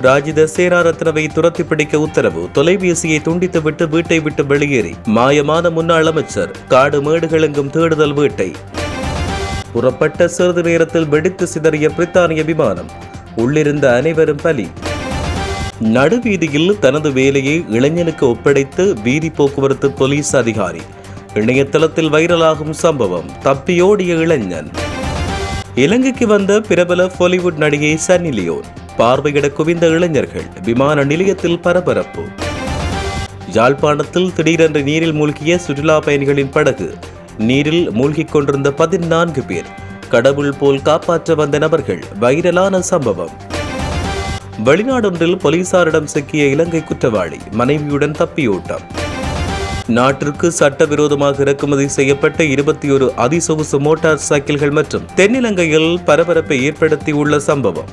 ராஜித சேராரத்னவை துரத்தி பிடிக்க உத்தரவு. தொலைபேசியை துண்டித்துவிட்டு வீட்டை விட்டு வெளியேறி மாயமான முன்னாள் அமைச்சர். காடு மேடுகளெங்கும் தேடுதல் வீட்டை. புறப்பட்ட சிறிது நேரத்தில் வெடித்து சிதறிய பிரித்தானிய விமானம். உள்ளிருந்த அனைவரும் பலி. நடுவீதியில் தனது வேலையை இளைஞனுக்கு ஒப்படைத்து வீதி போக்குவரத்து போலீஸ் அதிகாரி. இணையதளத்தில் வைரலாகும் சம்பவம். தப்பியோடிய இளைஞன். இலங்கைக்கு வந்த பிரபல பாலிவுட் நடிகை சன்னி லியோன். பார்வையிட குவிந்த இளைஞர்கள் விமான நிலையத்தில் பரபரப்பு. யாழ்ப்பாணத்தில் திடீரென்று நீரில் மூழ்கிய சுற்றுலா பயணிகளின் படகு நீரில் மூழ்கிக் கொண்டிருந்த பதினான்கு பேர் கடவுள் போல் காப்பாற்ற வந்த நபர்கள் வைரலான சம்பவம். வெளிநாடொன்றில் போலீசாரிடம் சிக்கிய இலங்கை குற்றவாளி மனைவியுடன் தப்பியோட்டம். நாட்டிற்கு சட்டவிரோதமாக இறக்குமதி செய்யப்பட்ட இருபத்தி ஒரு அதிசொகுசு மோட்டார் சைக்கிள்கள் மற்றும் தென்னிலங்கையில் பரபரப்பை ஏற்படுத்தியுள்ள சம்பவம்.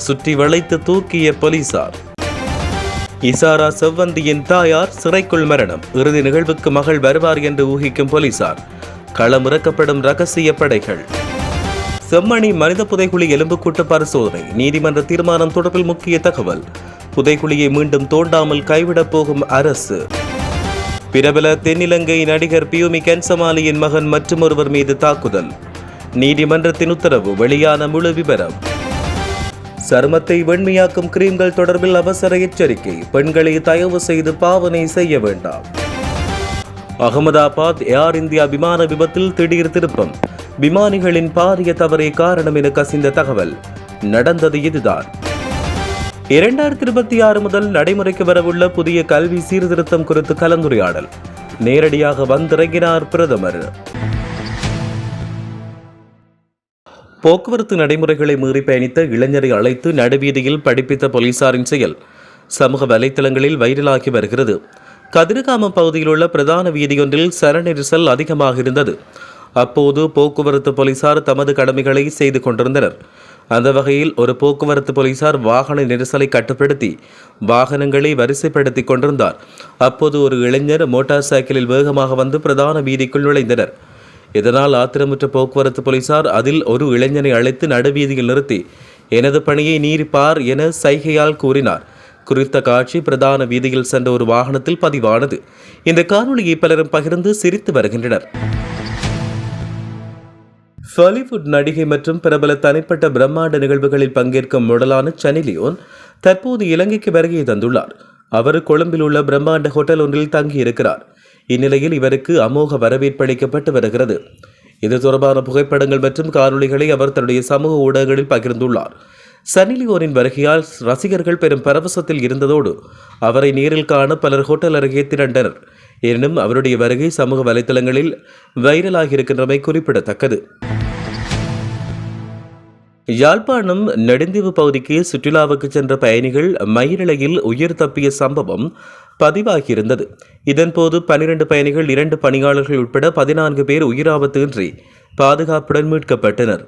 சுற்றி வளைத்து தூக்கிய போலீசார். இசாரா செவ்வந்தியின் தாயார் சிறைக்குள் மரணம். இறுதி நிகழ்வுக்கு மகள் வருவார் என்று ஊகிக்கும் போலீசார். களமிறக்கப்படும் ரகசிய படைகள். செம்மணி மனித புதைகுழி எலும்புக்கூட்டு பரிசோதனை. நீதிமன்ற தீர்மானம் தொடர்பில் முக்கிய தகவல். புதைகுழியை மீண்டும் தோண்டாமல் கைவிடப் போகும் அரசு. பிரபல தென்னிலங்கை நடிகர் பியூமி கன்சமாலியின் மகன் மற்றொருவர் மீது தாக்குதல். நீதிமன்றத்தின் உத்தரவு வெளியான முழு விவரம் சருமத்தை வெண்மையாக்கும் கிரீம்கள் தொடர்பில் அவசர எச்சரிக்கை. பெண்களை தயவு செய்து பாவனை செய்ய வேண்டாம். அகமதாபாத் ஏர் இந்தியா விமான விபத்தில் திடீர் திருப்பம். விமானிகளின் பாரிய தவறே காரணம் என கசிந்த தகவல். நடந்தது இதுதான். இரண்டாயிரத்தி இருபத்தி ஆறு முதல் நடைமுறைக்கு வரவுள்ள புதிய கல்வி சீர்திருத்தம் குறித்து கலந்துரையாடல். நேரடியாக வந்திறங்கினார் பிரதமர். போக்குவரத்து நடைமுறைகளை மீறி பயணித்த இளைஞரை அழைத்து நடுவீதியில் படிப்பித்த போலீசாரின் செயல் சமூக வலைத்தளங்களில் வைரலாகி வருகிறது. கதிர்காமம் பகுதியில் உள்ள பிரதான வீதியொன்றில் சரநெரிசல் அதிகமாக இருந்தது. அப்போது போக்குவரத்து போலீசார் தமது கடமைகளை செய்து கொண்டிருந்தனர். அந்த வகையில் ஒரு போக்குவரத்து போலீசார் வாகன நெரிசலை கட்டுப்படுத்தி வாகனங்களை வரிசைப்படுத்தி கொண்டிருந்தார். அப்போது ஒரு இளைஞர் மோட்டார் சைக்கிளில் வேகமாக வந்து பிரதான வீதிக்குள் நுழைந்தனர். இதனால் ஆத்திரமுற்ற போக்குவரத்து போலீசார் அதில் ஒரு இளைஞனை அழைத்து நடுவீதியில் நிறுத்தி எனது பணியை நீரிப்பார் பார் என சைகையால் கூறினார். குறித்த காட்சி பிரதான வீதியில் சென்ற ஒரு வாகனத்தில் பதிவானது. இந்த காணொலியை பலரும் பகிர்ந்து சிரித்து வருகின்றனர். பாலிவுட் நடிகை மற்றும் பிரபல தனிப்பட்ட பிரம்மாண்ட நிகழ்வுகளில் பங்கேற்கும் முடலான சனி லியோன் தற்போது இலங்கைக்கு வருகை தந்துள்ளார். அவர் கொழும்பில் உள்ள பிரம்மாண்ட ஹோட்டல் ஒன்றில் தங்கியிருக்கிறார். இந்நிலையில் இவருக்கு அமோக வரவேற்பு அளிக்கப்பட்டு வருகிறது. இது தொடர்பான புகைப்படங்கள் மற்றும் காணொலிகளை அவர் தன்னுடைய சமூக ஊடகங்களில் பகிர்ந்துள்ளார். சன்னி வருகையால் ரசிகர்கள் பெரும் பரவசத்தில் இருந்ததோடு அவரை நேரில் காண பலர் ஹோட்டல் அருகே திரண்டனர். எனினும் அவருடைய வருகை சமூக வலைதளங்களில் வைரலாகியிருக்கின்றமை குறிப்பிடத்தக்கது. யாழ்ப்பாணம் நெடுந்தீவு பகுதிக்கு சுற்றுலாவுக்கு சென்ற பயணிகள் மயிரிழையில் உயிர் தப்பிய சம்பவம் பதிவாகியிருந்தது. இதன்போது பனிரெண்டு பயணிகள் இரண்டு பணியாளர்கள் உட்பட பதினான்கு பேர் உயிராபத்தின்றி பாதுகாப்புடன் மீட்கப்பட்டனர்.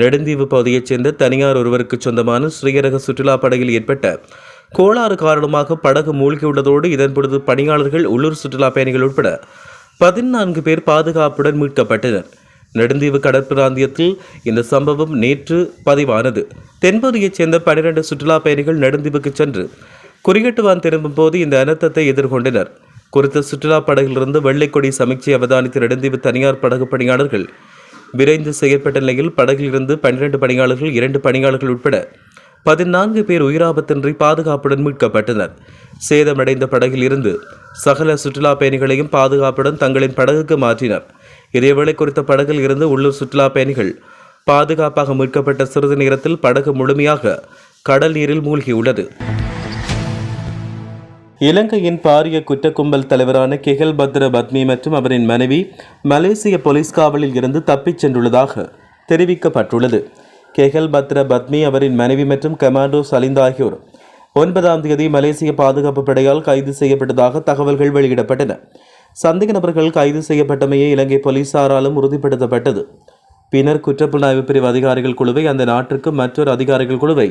நெடுந்தீவு பகுதியைச் சேர்ந்த தனியார் ஒருவருக்கு சொந்தமான ஸ்ரீரக சுற்றுலா படகில் ஏற்பட்ட கோளாறு காரணமாக படகு மூழ்கியுள்ளதோடு இதன் பொழுது பணியாளர்கள் உள்ளூர் சுற்றுலா பயணிகள் உட்பட பதினான்கு பேர் பாதுகாப்புடன் மீட்கப்பட்டனர். நெடுந்தீவு கடற்பிராந்தியத்தில் இந்த சம்பவம் நேற்று பதிவானது. தென்பகுதியைச் சேர்ந்த பனிரெண்டு சுற்றுலா பயணிகள் நெடுந்தீவுக்கு சென்று குறியட்டுவான் திரும்பும் போது இந்த அனர்த்தத்தை எதிர்கொண்டனர். குறித்த சுற்றுலா படகிலிருந்து வெள்ளைக்கொடி சமீட்சை அவதானித்த நெடுந்தீவு தனியார் படகு பணியாளர்கள். விரைந்து செயற்பட்ட நிலையில் படகிலிருந்து பன்னிரண்டு பணியாளர்கள் இரண்டு பணியாளர்கள் உட்பட பதினான்கு பேர் உயிராபத்தின்றி பாதுகாப்புடன் மீட்கப்பட்டனர். சேதமடைந்த படகில் இருந்து சகல சுற்றுலா பயணிகளையும் பாதுகாப்புடன் தங்களின் படகுக்கு மாற்றினர். இதேவேளை குறித்த படகில் இருந்து உள்ளூர் சுற்றுலா பயணிகள் பாதுகாப்பாக மீட்கப்பட்ட சிறிது நேரத்தில் படகு முழுமையாக கடல் நீரில் மூழ்கியுள்ளது. இலங்கையின் பாரிய குற்றக்கும்பல் தலைவரான கெகல் பத்ர பத்மி மற்றும் அவரின் மனைவி மலேசிய போலீஸ் காவலில் இருந்து தப்பிச் சென்றுள்ளதாக தெரிவிக்கப்பட்டுள்ளது. கெகல் பத்ர பத்மி அவரின் மனைவி மற்றும் கமாண்டோ சலிந்த் ஆகியோர் ஒன்பதாம் தேதி மலேசிய பாதுகாப்பு படையால் கைது செய்யப்பட்டதாக தகவல்கள் வெளியிடப்பட்டன. சந்தேக நபர்கள் கைது செய்யப்பட்டமையே இலங்கை போலீசாராலும் உறுதிப்படுத்தப்பட்டது. பின்னர் குற்றப்புலனாய்வு பிரிவு அதிகாரிகள் குழுவை அந்த நாட்டிற்கு மற்றொரு அதிகாரிகள் குழுவை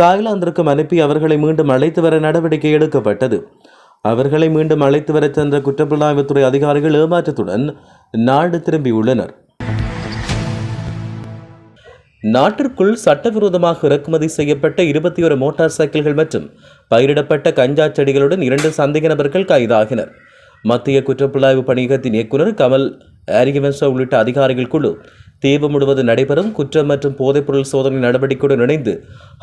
தாய்லாந்திற்கும் அனுப்பி அவர்களை மீண்டும் அழைத்து வர நடவடிக்கை எடுக்கப்பட்டது. அவர்களை மீண்டும் அழைத்து வரச் சென்ற குற்றப்புலனாய்வுத்துறை அதிகாரிகள் ஏமாற்றத்துடன் நாடு திரும்பியுள்ளனர். நாட்டிற்குள் சட்டவிரோதமாக இறக்குமதி செய்யப்பட்ட இருபத்தி ஒரு மோட்டார் சைக்கிள்கள் மற்றும் பயிரிடப்பட்ட கஞ்சா செடிகளுடன் இரண்டு சந்தேக நபர்கள் கைதாகினர். மத்திய குற்றப்புலனாய்வு பணியகத்தின் இயக்குநர் கமல் ஆரியவன்சா உள்ளிட்ட அதிகாரிகள் குழு தீவு முழுவதும் நடைபெறும் குற்றம் மற்றும் போதைப்பொருள் சோதனை நடவடிக்கையுடன் இணைந்து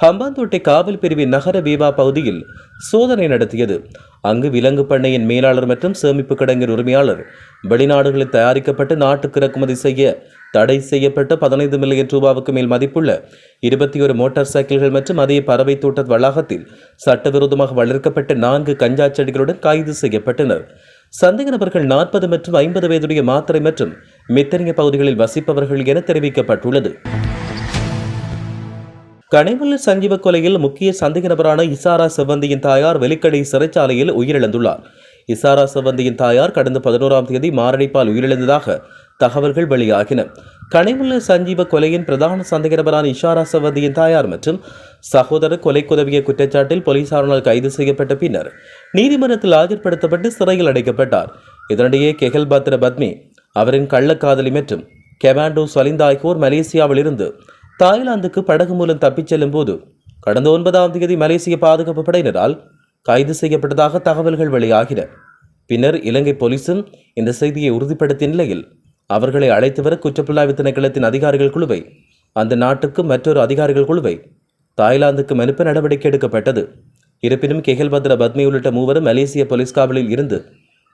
ஹம்பாந்தோட்டை காவல் பிரிவின் நகர வீவா பகுதியில் சோதனை நடத்தியது. அங்கு விலங்கு பண்ணையின் மேலாளர் மற்றும் சேமிப்பு கிடங்கின் உரிமையாளர் வெளிநாடுகளில் தயாரிக்கப்பட்டு நாட்டுக்கு இறக்குமதி செய்ய தடை செய்யப்பட்ட பதினைந்து மில்லியன் ரூபாவுக்கு மேல் மதிப்புள்ள இருபத்தி ஒரு மோட்டார் சைக்கிள்கள் மற்றும் அதே பறவை தோட்ட வளாகத்தில் சட்டவிரோதமாக வளர்க்கப்பட்ட நான்கு கஞ்சா செடிகளுடன் கைது செய்யப்பட்டனர். சந்தேக நபர்கள் நாற்பது மற்றும் ஐம்பது வயதுடைய மாத்திரை மற்றும் மித்தனிய பகுதிகளில் வசிப்பவர்கள் என தெரிவிக்கப்பட்டுள்ளது. கனிமல்ல சஞ்சீவ கொலையில் முக்கிய சந்தேக நபரான இசாரா செவ்வந்தியின் தாயார் வெலிக்கடை சிறைச்சாலையில் உயிரிழந்துள்ளார். இசாரா செவ்வந்தியின் தாயார் கடந்த பதினோராம் தேதி மாரடைப்பால் உயிரிழந்ததாக தகவல்கள் வெளியாகின. கனிமுல்ல சஞ்சீவ கொலையின் பிரதான சந்தேக நபரான இஷாரா செவ்வந்தியின் தாயார் மற்றும் சகோதரர் கொலைக்குதவிய குற்றச்சாட்டில் போலீசாரினால் கைது செய்யப்பட்ட பின்னர் நீதிமன்றத்தில் ஆஜர்படுத்தப்பட்டு சிறையில் அடைக்கப்பட்டார். இதனிடையே கெஹல் பத்ர பத்மி அவரின் கள்ளக்காதலி மற்றும் கெமாண்டோ சலிந்த் ஆகியோர் மலேசியாவிலிருந்து தாய்லாந்துக்கு படகு மூலம் தப்பிச் செல்லும் போது கடந்த ஒன்பதாம் தேதி மலேசிய பாதுகாப்பு படையினரால் கைது செய்யப்பட்டதாக தகவல்கள் வெளியாகின. பின்னர் இலங்கை போலீசும் இந்த செய்தியை உறுதிப்படுத்திய நிலையில் அவர்களை அழைத்து வர குற்றப்புலனாய்வு திணைக்களத்தின் அதிகாரிகள் குழுவை அந்த நாட்டுக்கு மற்றொரு அதிகாரிகள் குழுவை தாய்லாந்துக்கு அனுப்ப நடவடிக்கை எடுக்கப்பட்டது. இருப்பினும் கெஹல் பத்ர பத்மி உள்ளிட்ட மூவரும் மலேசிய போலீஸ் காவலில் இருந்து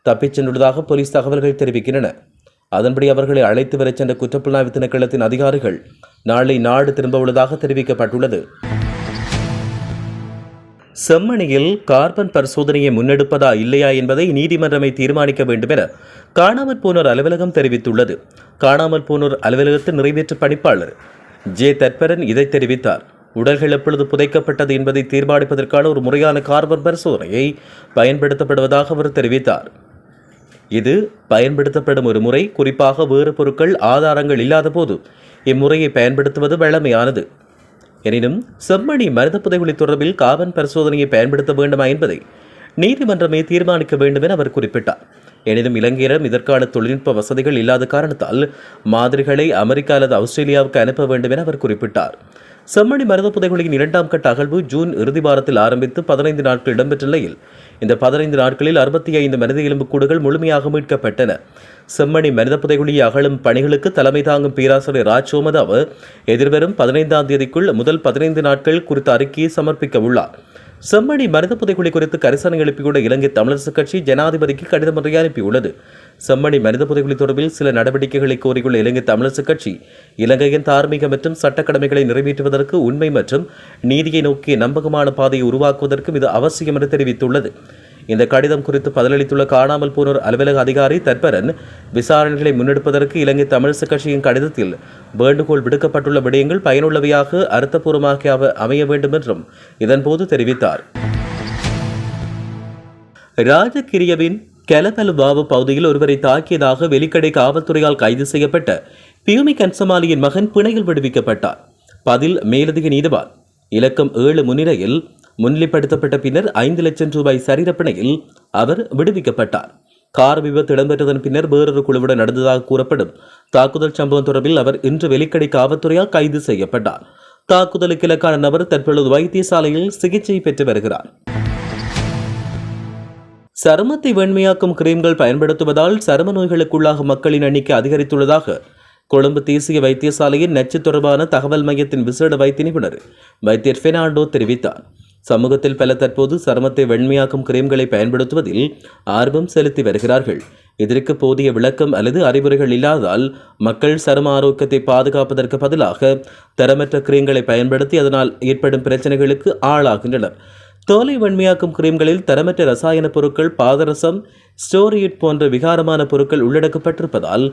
தப்பிச் சென்றுள்ளதாக போலீஸ் தகவல்கள் தெரிவிக்கின்றன. அதன்படி அவர்களை அழைத்து வரச் சென்ற குற்றப்புலனாய்வு திணைக்களத்தின் அதிகாரிகள் நாளை நாடு திரும்ப உள்ளதாக தெரிவிக்கப்பட்டுள்ளது. செம்மணியில் கார்பன் பரிசோதனையை முன்னெடுப்பதா இல்லையா என்பதை நீதிமன்றமே தீர்மானிக்க வேண்டும் என காணாமற் போனோர் அலுவலகம் தெரிவித்துள்ளது. காணாமல் போனோர் அலுவலகத்தில் நிறைவேற்ற பணிப்பாளர் ஜே தற்பரன் இதை தெரிவித்தார். உடல்கள் எப்பொழுது புதைக்கப்பட்டது என்பதை தீர்மானிப்பதற்கான ஒரு முறையான கார்பன் பரிசோதனையை பயன்படுத்தப்படுவதாக அவர் தெரிவித்தார். இது பயன்படுத்தப்படும் ஒரு முறை குறிப்பாக வேறு பொருட்கள் ஆதாரங்கள் இல்லாத போது. இம்முறையை பயன்படுத்துவது வழமையானது. எனினும் செம்மணி மனித புதைகுழி தொடர்பில் காவன் பரிசோதனையை பயன்படுத்த வேண்டுமா என்பதை நீதிமன்றமே தீர்மானிக்க வேண்டும் என அவர் குறிப்பிட்டார். எனினும் இலங்கையிடம் இதற்கான தொழில்நுட்ப வசதிகள் இல்லாத காரணத்தால் மாதிரிகளை அமெரிக்கா அல்லது ஆஸ்திரேலியாவுக்கு அனுப்ப வேண்டும் என அவர் குறிப்பிட்டார். செம்மணி மருத புதைகுழியின் இரண்டாம் கட்ட அகழ்வு ஜூன் இறுதி வாரத்தில் ஆரம்பித்து பதினைந்து நாட்கள் இடம்பெற்ற நிலையில். இந்த பதினைந்து நாட்களில் அறுபத்தி ஐந்து மனித எலும்புக்கூடுகள் முழுமையாக மீட்கப்பட்டன. செம்மணி மனித புதைகுழியை அகழும் பணிகளுக்கு தலைமை தாங்கும் பேராசிரியர் ராஜ் சோமதாவ் எதிர்வரும் பதினைந்தாம் தேதிக்குள் முதல் பதினைந்து நாட்கள் குறித்த அறிக்கையை சமர்ப்பிக்க உள்ளார். செம்மணி மனித புதைகுழி குறித்து கரிசனை எழுப்பியுள்ள இலங்கை தமிழரசுக் கட்சி ஜனாதிபதிக்கு கடிதம் ஒன்றை அனுப்பியுள்ளது. செம்மணி மனித புதைகுழி தொடர்பில் சில நடவடிக்கைகளை கோரியுள்ள இலங்கை தமிழரசுக் கட்சி இலங்கையின் தார்மீக மற்றும் சட்ட கடமைகளை நிறைவேற்றுவதற்கு உண்மை மற்றும் நீதியை நோக்கிய நம்பகமான பாதையை உருவாக்குவதற்கும் இது அவசியம் என தெரிவித்துள்ளது. இந்த கடிதம் குறித்து பதிலளித்துள்ள காணாமல் போனோர் அலுவலக அதிகாரி தற்பரன் விசாரணைகளை முன்னெடுப்பதற்கு இலங்கை தமிழரசுக் கட்சியின் கடிதத்தில் வேண்டுகோள் விடுக்கப்பட்டுள்ள விடயங்கள் பயனுள்ளவையாக அர்த்தபூர்வமாக அமைய வேண்டும் என்றும் இதன்போது தெரிவித்தார். ராஜகிரியவின் கெலதலுவாவு பகுதியில் ஒருவரை தாக்கியதாக வெலிக்கடை காவல்துறையால் கைது செய்யப்பட்ட பியூமி கன்சமாலியின் மகன் பிணையில் விடுவிக்கப்பட்டார். பதில் மேலதிக நீதிவான். இலக்கம் ஏழு முன்னிலையில் முன்னிலைப்படுத்தப்பட்ட பின்னர் ஐந்து லட்சம் ரூபாய் சரீரப்பிணையில் அவர் விடுவிக்கப்பட்டார். கார் விபத்து இடம்பெற்றதன் பின்னர் வேறொரு குழுவுடன் நடந்ததாக கூறப்படும் தாக்குதல் சம்பவம் தொடர்பில் அவர் இன்று வெலிக்கடை காவல்துறையால் கைது செய்யப்பட்டார். தாக்குதலுக்கு இலக்கான நபர் தற்பொழுது வைத்தியசாலையில் சிகிச்சை பெற்று வருகிறார். சருமத்தை வெண்மையாக்கும் கிரீம்கள் பயன்படுத்துவதால் சரும நோய்களுக்குள்ளாகும் மக்களின் எண்ணிக்கை அதிகரித்துள்ளதாக கொழும்பு தேசிய வைத்தியசாலையின் நச்சு தொடர்பான தகவல் மையத்தின் விசேட வைத்திய நிபுணர் வைத்தியர் பெர்னாண்டோ தெரிவித்தார். சமூகத்தில் பல தற்போது சருமத்தை வெண்மையாக்கும் கிரீம்களை பயன்படுத்துவதில் ஆர்வம் செலுத்தி வருகிறார்கள். இதற்கு போதிய விளக்கம் அல்லது அறிவுரைகள் இல்லாதால் மக்கள் சரும ஆரோக்கியத்தை பாதுகாப்பதற்கு பதிலாக தரமற்ற கிரீம்களை பயன்படுத்தி அதனால் ஏற்படும் பிரச்சனைகளுக்கு ஆளாகின்றனர். தோலை வன்மையாக்கும் கிரீம்களில் தரமற்ற ரசாயன பொருட்கள் பாதரசம் ஸ்டோரியட் போன்ற விகாரமான பொருட்கள் உள்ளடக்கப்பட்டிருப்பதால்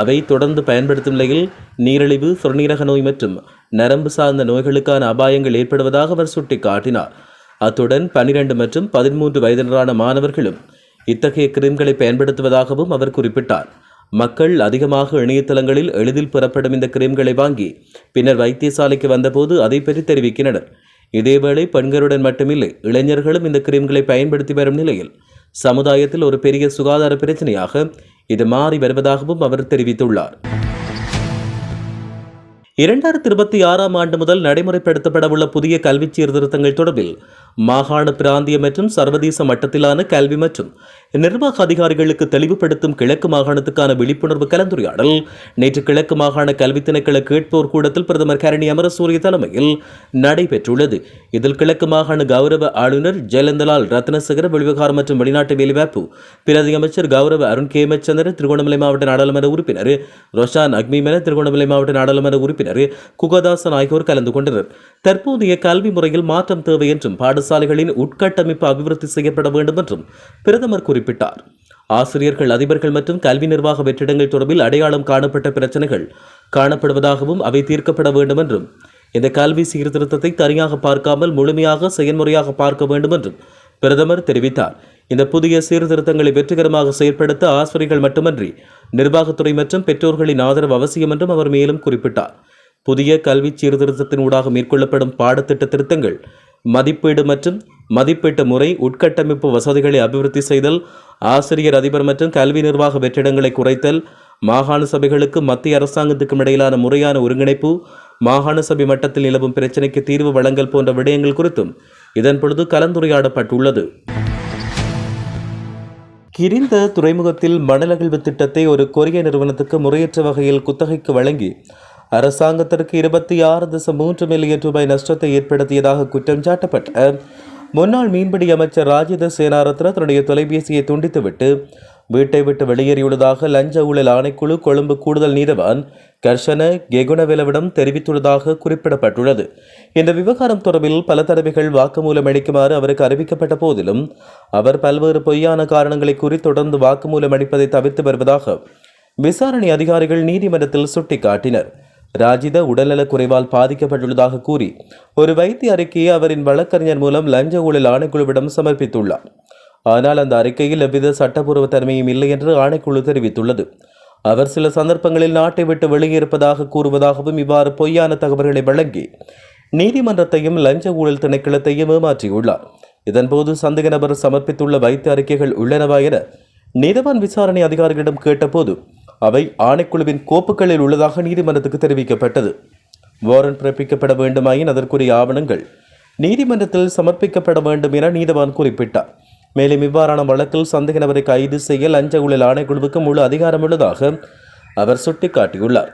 அவை தொடர்ந்து பயன்படுத்தும் நிலையில் நீரிழிவு சிறுநீரக நோய் மற்றும் நரம்பு சார்ந்த நோய்களுக்கான அபாயங்கள் ஏற்படுவதாக அவர் சுட்டிக்காட்டினார். அத்துடன் பனிரெண்டு மற்றும் பதிமூன்று வயதினரான மாணவர்களும் இத்தகைய கிரீம்களை பயன்படுத்துவதாகவும் அவர் குறிப்பிட்டார். மக்கள் அதிகமாக இணையதளங்களில் எளிதில் பெறப்படும் இந்த கிரீம்களை வாங்கி பின்னர் வைத்தியசாலைக்கு வந்தபோது அதை பற்றி தெரிவிக்கின்றனர். இதேவேளை பெண்களுடன் மட்டுமில்லை இளைஞர்களும் இந்த கிரீம்களை பயன்படுத்தி வரும் நிலையில் சமுதாயத்தில் ஒரு பெரிய சுகாதார பிரச்சனையாக இது மாறி வருவதாகவும் அவர் தெரிவித்துள்ளார். இரண்டாயிரத்தி இருபத்தி ஆறாம் ஆண்டு முதல் நடைமுறைப்படுத்தப்படவுள்ள புதிய கல்வி சீர்திருத்தங்கள் தொடர்பில் மாகாண பிராந்திய மற்றும் சர்வதேச மட்டத்திலான கல்வி மற்றும் நிர்வாக அதிகாரிகளுக்கு தெளிவுபடுத்தும் கிழக்கு மாகாணத்துக்கான விழிப்புணர்வு கலந்துரையாடல். நேற்று கிழக்கு மாகாண கல்வி திணைக்கள கேட்போர் கூடத்தில் பிரதமர் கரணி அமரசூரிய தலைமையில் நடைபெற்றுள்ளது. இதில் கிழக்கு மாகாண கௌரவ ஆளுநர் ஜெயலந்தலால் ரத்னசகர வெளிவகாரம் மற்றும் வெளிநாட்டு வேலைவாய்ப்பு பிரதி அமைச்சர் கௌரவ அருண் கேமச்சந்திர திருகோணமலை மாவட்ட நாடாளுமன்ற உறுப்பினர் ரொஷான் அக்மிமென திருகோணமலை மாவட்ட நாடாளுமன்ற உறுப்பினர் குகதாசன் ஆகியோர் கலந்து கொண்டனர். தற்போதைய கல்வி முறையில் மாற்றம் தேவை என்றும் பாட பாடசாலைகளின் உட்கட்டமைப்பு அபிவிருத்தி செய்யப்பட வேண்டும் என்றும் பிரதமர் குறிப்பிட்டார். ஆசிரியர்கள் அதிபர்கள் மற்றும் கல்வி நிர்வாக வெற்றிடங்கள் தொடர்பில் அடையாளம் காணப்பட்ட பிரச்சனைகள் காணப்படுவதாகவும் அவை தீர்க்கப்பட வேண்டும் என்றும் இந்த கல்வி சீர்திருத்தத்தை தனியாக பார்க்காமல் முழுமையாக செயல்முறையாக பார்க்க வேண்டும் என்றும் பிரதமர் தெரிவித்தார். இந்த புதிய சீர்திருத்தங்களை வெற்றிகரமாக செயற்படுத்த ஆசிரியர்கள் மட்டுமன்றி நிர்வாகத்துறை மற்றும் பெற்றோர்களின் ஆதரவு அவசியம் என்றும் அவர் மேலும் குறிப்பிட்டார். புதிய கல்வி சீர்திருத்தத்தின் ஊடாக மேற்கொள்ளப்படும் பாடத்திட்ட திருத்தங்கள் மதிப்பீடு மற்றும் மதிப்பீட்டு முறை உட்கட்டமைப்பு வசதிகளை அபிவிருத்தி செய்தல் ஆசிரியர் அதிபர் மற்றும் கல்வி நிர்வாக வெற்றிடங்களை குறைத்தல் மாகாண சபைகளுக்கு மத்திய அரசாங்கத்துக்கும் இடையிலான முறையான ஒருங்கிணைப்பு மாகாண சபை மட்டத்தில் நிலவும் பிரச்சினைக்கு தீர்வு வழங்கல் போன்ற விடயங்கள் குறித்தும் இதன் பொழுது கலந்துரையாடப்பட்டுள்ளது. கிரிந்த துறைமுகத்தில் மணல் அகழ்வு திட்டத்தை ஒரு கொரிய நிறுவனத்துக்கு முறையற்ற வகையில் குத்தகைக்கு வழங்கி அரசாங்கத்திற்கு இருபத்தி ஆறு தசம் மூன்று மில்லியன் ரூபாய் நஷ்டத்தை ஏற்படுத்தியதாக குற்றம் சாட்டப்பட்ட முன்னாள் மீன்பிடி அமைச்சர் ராஜித சேனாரத்ன தன்னுடைய தொலைபேசியை துண்டித்துவிட்டு வீட்டை விட்டு வெளியேறியுள்ளதாக லஞ்ச ஊழல் ஆணைக்குழு கொழும்பு கூடுதல் நீதவான் கர்ஷன கெகுணவெலவிடம் தெரிவித்துள்ளதாக குறிப்பிடப்பட்டுள்ளது. இந்த விவகாரம் தொடர்பில் பல தடவைகள் வாக்குமூலம் அளிக்குமாறு அவருக்கு அறிவிக்கப்பட்ட போதிலும் அவர் பல்வேறு பொய்யான காரணங்களை கூறி தொடர்ந்து வாக்குமூலம் அளிப்பதை தவிர்த்து வருவதாக விசாரணை அதிகாரிகள் நீதிமன்றத்தில் சுட்டிக்காட்டினர். ராஜித உடல்நலக் குறைவால் பாதிக்கப்பட்டுள்ளதாக கூறி ஒரு வைத்திய அறிக்கையை அவரின் வழக்கறிஞர் மூலம் லஞ்ச ஊழல் ஆணைக்குழுவிடம் சமர்ப்பித்துள்ளார். ஆனால் அந்த அறிக்கையில் எவ்வித சட்டப்பூர்வ தன்மையும் இல்லை என்று ஆணைக்குழு தெரிவித்துள்ளது. அவர் சில சந்தர்ப்பங்களில் நாட்டை விட்டு வெளியேறுப்பதாக கூறுவதாகவும் இவ்வாறு பொய்யான தகவல்களை வழங்கி நீதிமன்றத்தையும் லஞ்ச ஊழல் திணைக்களத்தையும் ஏமாற்றியுள்ளார். இதன்போது சந்தேக நபர் சமர்ப்பித்துள்ள வைத்திய அறிக்கைகள் உள்ளனவா என நீதவான் விசாரணை அதிகாரிகளிடம் கேட்டபோது அவை ஆணைக்குழுவின் கோப்புகளில் உள்ளதாக நீதிமன்றத்துக்கு தெரிவிக்கப்பட்டது. வாரண்ட் பிறப்பிக்கப்பட வேண்டுமாயின் அதற்குரிய ஆவணங்கள் நீதிமன்றத்தில் சமர்ப்பிக்கப்பட வேண்டும் என நீதவான் குறிப்பிட்டார். மேலும் இவ்வாறான வழக்கில் சந்தேக நபரை கைது செய்ய லஞ்ச ஊழல் ஆணைக்குழுவுக்கு முழு அதிகாரம் உள்ளதாக அவர் சுட்டிக்காட்டியுள்ளார்.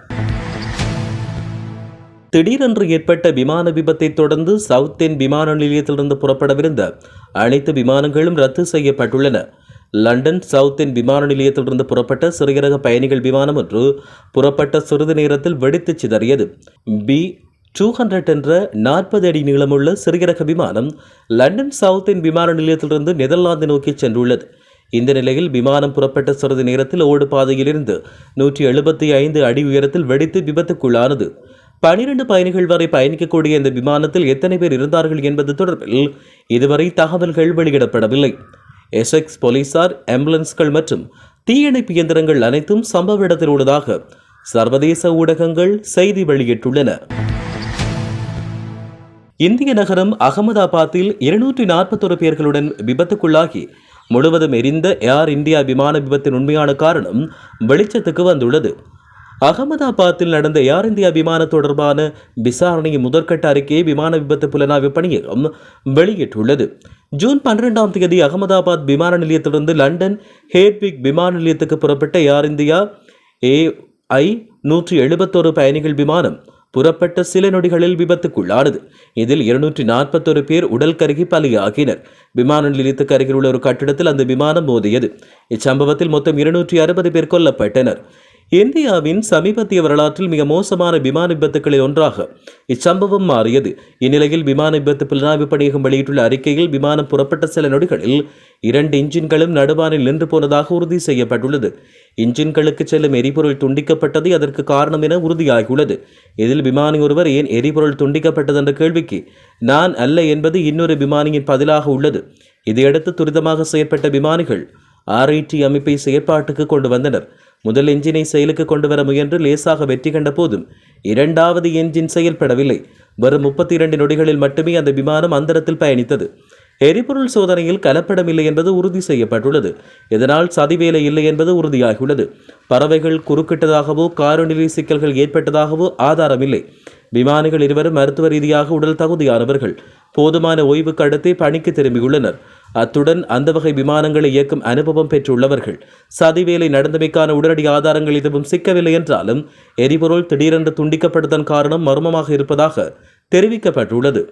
திடீரென்று ஏற்பட்ட விமான விபத்தை தொடர்ந்து சவுத் என் விமான நிலையத்திலிருந்து புறப்படவிருந்த அனைத்து விமானங்களும் ரத்து செய்யப்பட்டுள்ளன. லண்டன் சவுத்தின் விமான நிலையத்திலிருந்து புறப்பட்ட சிறுகிரக பயணிகள் விமானம் ஒன்று புறப்பட்ட சிறிது நேரத்தில் வெடித்து சிதறியது. பி டூ ஹண்ட்ரட் என்ற நாற்பது அடி நீளமுள்ள சிறுகிரக விமானம் லண்டன் சவுத்தின் விமான நிலையத்திலிருந்து நெதர்லாந்து நோக்கி சென்றுள்ளது. இந்த நிலையில் விமானம் புறப்பட்ட சிறிது நேரத்தில் ஓடு பாதையிலிருந்து நூற்றி எழுபத்தி ஐந்து அடி உயரத்தில் வெடித்து விபத்துக்குள்ளானது. பனிரெண்டு பயணிகள் வரை பயணிக்கக்கூடிய இந்த விமானத்தில் எத்தனை பேர் இருந்தார்கள் என்பது தொடர்பில் இதுவரை தகவல்கள் வெளியிடப்படவில்லை. எஸ்எக்ஸ் போலீசார் ஆம்புலன்ஸ்கள் மற்றும் தீயணைப்பு இயந்திரங்கள் அனைத்தும் சம்பவ இடத்தில் உள்ளதாக சர்வதேச ஊடகங்கள் செய்தி வெளியிட்டுள்ளன. இந்திய நகரம் அகமதாபாத்தில் இருநூற்றி நாற்பத்தொரு பேர்களுடன் விபத்துக்குள்ளாகி முழுவதும் எரிந்த ஏர் இந்தியா விமான விபத்தின் உண்மையான காரணம் வெளிச்சத்துக்கு வந்துள்ளது. அகமதாபாத்தில் நடந்த ஏர் இந்தியா விமான தொடர்பான விசாரணையின் முதற்கட்ட அறிக்கையை விமான விபத்து புலனாய்வு பணியகம் வெளியிட்டுள்ளது. ஜூன் பன்னிரெண்டாம் தேதி அகமதாபாத் விமான நிலையத்திலிருந்து லண்டன் ஹேட்விக் விமான நிலையத்துக்கு புறப்பட்ட ஏர் இந்தியா ஏ ஐ நூற்றி எழுபத்தொரு பயணிகள் விமானம் புறப்பட்ட சில நொடிகளில் விபத்துக்குள்ளானது. இதில் இருநூற்றி நாற்பத்தொரு பேர் உடல் கருகி பலியாகினர். விமான நிலையத்துக்கு அருகில் உள்ள ஒரு கட்டிடத்தில் அந்த விமானம் மோதியது. இச்சம்பவத்தில் மொத்தம் இருநூற்றி அறுபது பேர் கொல்லப்பட்டனர். இந்தியாவின் சமீபத்திய வரலாற்றில் மிக மோசமான விமான விபத்துகளில் ஒன்றாக இச்சம்பவம் மாறியது. இந்நிலையில் விமான விபத்து புலனாய்வு பணியகம் வெளியிட்டுள்ள அறிக்கையில் விமானம் புறப்பட்ட சில நொடிகளில் இரண்டு இன்ஜின்களும் நடுவானில் நின்று போனதாக உறுதி செய்யப்பட்டுள்ளது. இன்ஜின்களுக்கு செல்லும் எரிபொருள் துண்டிக்கப்பட்டது அதற்கு காரணம் என உறுதியாகியுள்ளது. இதில் விமானி ஒருவர் ஏன் எரிபொருள் துண்டிக்கப்பட்டது என்ற கேள்விக்கு நான் அல்ல என்பது இன்னொரு விமானியின் பதிலாக உள்ளது. இதையடுத்து துரிதமாக செயற்பட்ட விமானிகள் ஆர்ஐடி அமைப்பை செயற்பாட்டுக்கு கொண்டு வந்தனர். முதல் என்ஜினை செயலுக்கு கொண்டு வர முயன்று லேசாக வெற்றி கண்ட போதும் இரண்டாவது என்ஜின் செயல்படவில்லை. வெறும் முப்பத்தி இரண்டு நொடிகளில் மட்டுமே அந்த விமானம் அந்தரத்தில் பயணித்தது. எரிபொருள் சோதனையில் கலப்படம் இல்லை என்பது உறுதி செய்யப்பட்டுள்ளது. இதனால் சதிவேலை இல்லை என்பது உறுதியாகியுள்ளது. பறவைகள் குறுக்கிட்டதாகவோ காரநிலை சிக்கல்கள் ஏற்பட்டதாகவோ ஆதாரமில்லை. விமானிகள் இருவரும் மருத்துவ ரீதியாக உடல் தகுதியானவர்கள். போதுமான ஓய்வுக்கு அடுத்தே பணிக்கு திரும்பியுள்ளனர். அத்துடன் அந்த வகை விமானங்களை இயக்கும் அனுபவம் பெற்றுள்ளவர்கள். சதிவேலை நடந்தமைக்கான உடனடி ஆதாரங்கள் எதுவும் சிக்கவில்லை என்றாலும் எரிபொருள் திடீரென்று துண்டிக்கப்பட்டதன் காரணம் மர்மமாக இருப்பதாக தெரிவிக்கப்பட்டுள்ளது.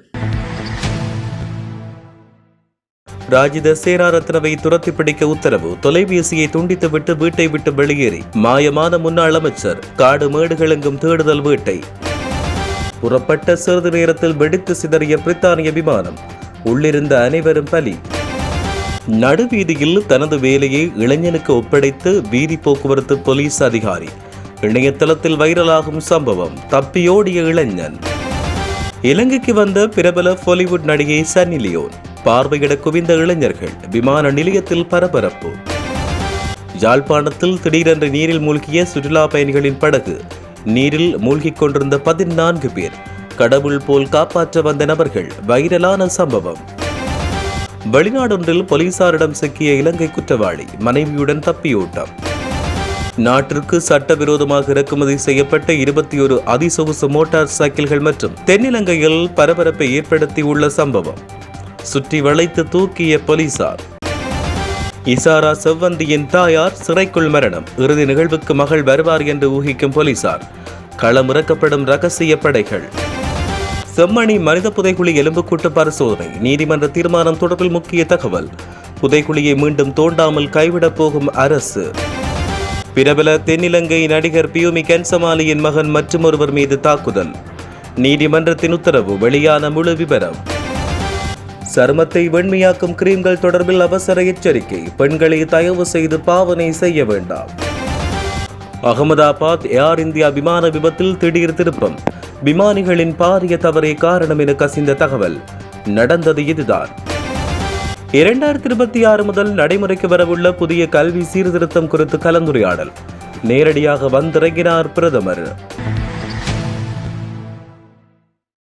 ராஜித சேனாரத்னவை துரத்தி பிடிக்க உத்தரவு தொலைபேசியை துண்டித்துவிட்டு வீட்டை விட்டு வெளியேறி மாயமான முன்னாள் அமைச்சர் காடு மேடுகளெங்கும் தேடுதல் வீட்டை. புறப்பட்ட சிறிது நேரத்தில் வெடித்து சிதறிய பிரித்தானிய விமானம் உள்ளிருந்த அனைவரும் பலி. நடுவீதியில் தனது வேலையை இளைஞனுக்கு ஒப்படைத்து வீதி போக்குவரத்து போலீஸ் அதிகாரி. இணையதளத்தில் வைரலாகும் சம்பவம் தப்பியோடிய இளைஞன். இலங்கைக்கு வந்த பிரபல பாலிவுட் நடிகை சன்னி லியோன் பார்வையிட குவிந்த இளைஞர்கள் விமான நிலையத்தில் பரபரப்பு. யாழ்ப்பாணத்தில் திடீரென்று நீரில் மூழ்கிய சுற்றுலா பயணிகளின் படகு நீரில் மூழ்கிக் கொண்டிருந்த பதினான்கு பேர் கடவுள் போல் காப்பாற்ற வந்த நபர்கள் வைரலான சம்பவம். வெளிநாடொன்றில் போலீசாரிடம் சிக்கிய இலங்கை குற்றவாளி மனைவியுடன் தப்பியோட்டம். நாட்டிற்கு சட்டவிரோதமாக இறக்குமதி செய்யப்பட்ட இருபத்தி ஒரு அதிசொகுசு மோட்டார் சைக்கிள்கள் மற்றும் தென்னிலங்கையில் பரபரப்பை ஏற்படுத்தியுள்ள சம்பவம். சுற்றி வளைத்து தூக்கிய போலீசார். இசாரா செவ்வந்தியின் தாயார் சிறைக்குள் மரணம். இறுதி நிகழ்வுக்கு மகள் வருவார் என்று ஊகிக்கும் போலீசார். களமிறக்கப்படும் ரகசிய படைகள். செம்மணி மனித புதைக்குழி எலும்புக்கூட்டு பரிசோதனை. நீதிமன்ற தீர்மானம் தொடர்பில் முக்கிய தகவல். புதைக்குழியை மீண்டும் தோண்டாமல் கைவிடப் போகும் அரசு. பிரபல தென்னிலங்கை நடிகர் பியூமி கன்சமாலியின் மகன் மற்றும் ஒருவர் மீது தாக்குதல். நீதிமன்றத்தின் உத்தரவு வெளியான முழு விவரம் சருமத்தை வெண்மையாக்கும் கிரீம்கள் தொடர்பில் அவசர எச்சரிக்கை. பெண்களை தயவு செய்து பாவனை செய்ய வேண்டாம். அகமதாபாத் ஏர் இந்தியா விமான விபத்தில் திடீர் திருப்பம். விமானிகளின் பாரிய தவறே காரணம் என கசிந்த தகவல். நடந்தது இதுதான். இரண்டாயிரத்தி இருபத்தி ஆறு முதல் நடைமுறைக்கு வரவுள்ள புதிய கல்வி சீர்திருத்தம் குறித்து கலந்துரையாடல். நேரடியாக வந்திறங்கினார் பிரதமர்.